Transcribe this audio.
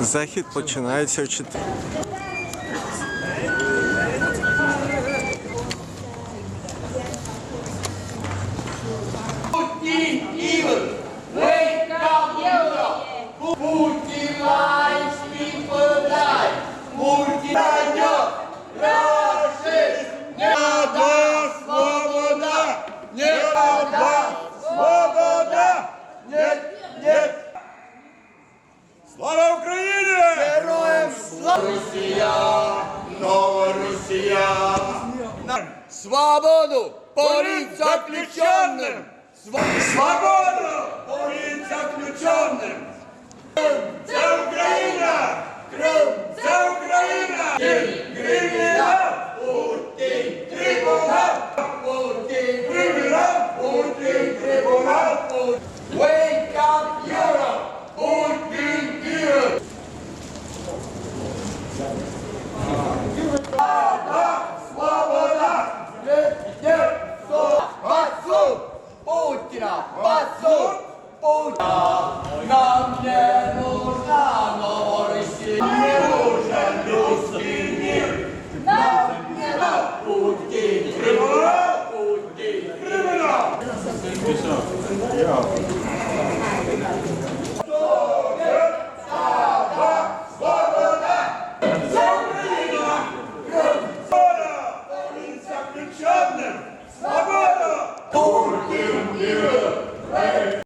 Захід починається о 4. Россия, новая Россия. Свободу порить заключенным! Свободу порить заключенным! Це Украина. Крым Це Украина. Крим! Кримінал! Путін! Трибунал! Путін! Кримінал! Путін! Трибунал! Путін! Путина позор Путина. Нам не нужна Новороссия, не нужен русский мир. Нам не нужен Путин. Криминал, Путин, криминал. Я.